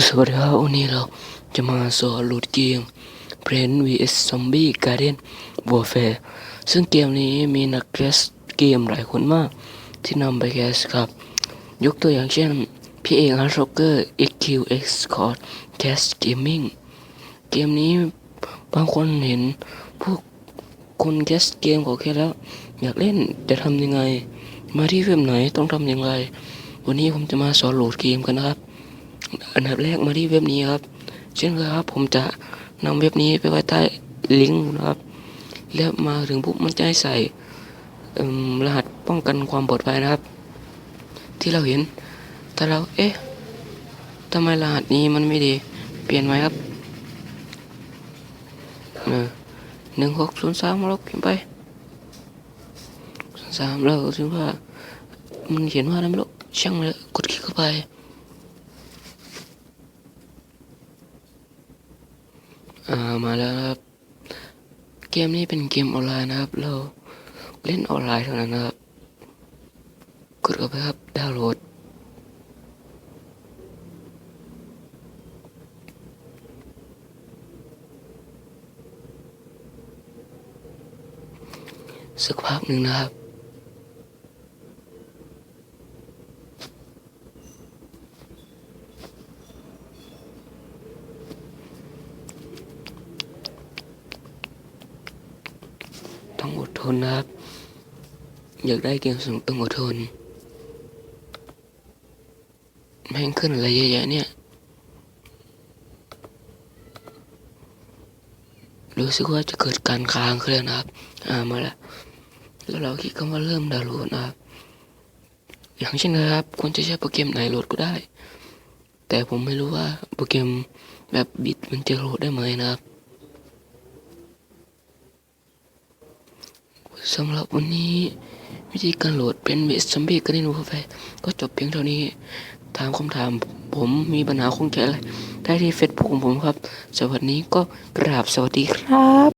สวัสดีครับวันนี้เราจะมาสอนโหลดเกม Plants vs Zombie Garden Warfare ซึ่งเกมนี้มีนักแคสเกมหลายคนมาก ที่นำไปแคสครับ ยกตัวอย่างเช่น พี่เอกฮาร์ดร็อกเกอร์ XQX Squad Cast Gaming เกมนี้บางคนเห็นพวกคนแคสเกมเขาแค่แล้ว อยากเล่นจะทำยังไง มาที่เว็บไหนต้องทำอย่างไรวันนี้ผมจะมาสอนโหลดเกมกันนะครับ อันดับแรกมาที่เว็บนี้ครับ เช่นเคยครับ ผมจะนำเว็บนี้ไปไว้ใต้ลิงก์นะครับ แล้วมาถึงปุ๊บมันจะให้ใส่รหัสป้องกันความปลอดภัยนะครับ ที่เราเห็นถ้าเราเอ๊ะทำไมรหัสนี้มันไม่ดี เปลี่ยนไหมครับหนึ่งหกศูนย์สามเราเขียนไปสามเราถึงว่า มันเขียนว่าอะไรไม่รู้ช่างมันเลยกดคลิกเข้าไป อ่ามาแล้วครับ เกมนี้เป็นเกมออนไลน์นะครับ เราเล่นออนไลน์เท่านั้นนะครับ กดเข้าไปครับดาวน์โหลด สักพักหนึ่งนะครับ ต้องอดทนนะครับ อยากได้เกมสนุกต้องอดทน แม่งขึ้นอะไรเยอะแยะเนี่ย รู้สึกว่าจะเกิดการค้างขึ้นแล้วนะครับ อ่ามาแล้ว แล้วเราคลิดคำว่าเริ่มดาวน์โหลดนะครับ อย่างเช่นนะครับควรจะใช้โปรแกรมไหนโหลดก็ได้ แต่ผมไม่รู้ว่าโปรแกรมแบบบิดมันจะโหลดได้ไหมนะครับ สำหรับวันนี้วิธีการโหลดเป็นเวสซัมบี้ก็ได้นูเข้าไฟก็จบเพียงเท่านี้ ถามคำถามผมมีปัญหาคงใจอะไรได้ที่เฟซบุ๊กของผมครับ สวัสดีก็กราบสวัสดีครับ